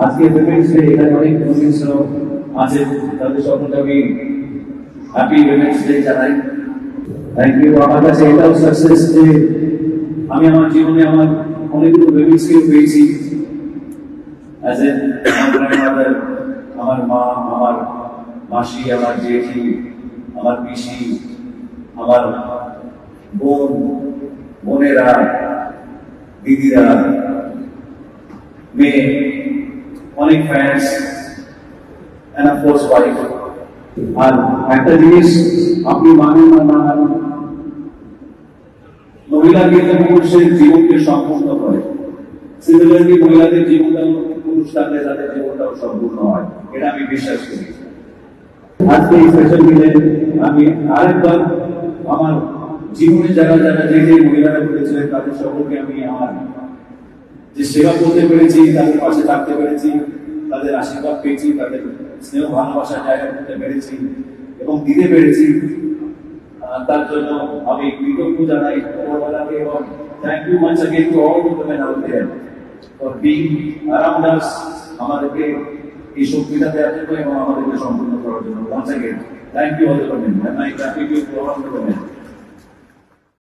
আজকে ডে এখানে অনেক মুসলিম আছে, তাদের সকলকে আমি হ্যাপি উইমেন্স ডে জানাই। থ্যাংক ইউ আমার কাছে এটাও সাকসেস যে আমি আমার জীবনে আমার অনেকগুলো উইমেন্সকে পেয়েছি। অ্যাজ এ আমার আমার মা, আমার মাসি, আমার জেঠি, আমার পিসি, আমার বোন, বোনেরা, দিদিরা, মেয়ে অনেক fans and of course wife আর একটা জিনিস আপনি মানেন না না মানেন মহিলা কিন্তু পুরুষের জীবনকে সম্পূর্ণ করে। সিমিলারলি মহিলাদের জীবনটা পুরুষ থাকলে তাদের জীবনটাও সম্পূর্ণ হয়, এটা আমি বিশ্বাস করি। আজকে এই স্পেশাল দিনে আমি আরেকবার আমার জীবনে যারা যারা যে যে মহিলারা করেছিলেন তাদের সকলকে আমি আমার যে সেবা করতে পেরেছি তাদের পাশে থাকতে পেরেছি তাদের আশীর্বাদ পেয়েছি তাদের স্নেহ ভালোবাসা জায়গা করতে পেরেছি এবং দিতে পেরেছি আহ, তার জন্য আমি কৃতজ্ঞ জানাই উপরওয়ালাকে এবং thank you much again to all the women out there for being around us আমাদেরকে এই শক্তিটা দেওয়ার জন্য এবং আমাদেরকে সম্পূর্ণ করার জন্য once again thank you all the women and I thank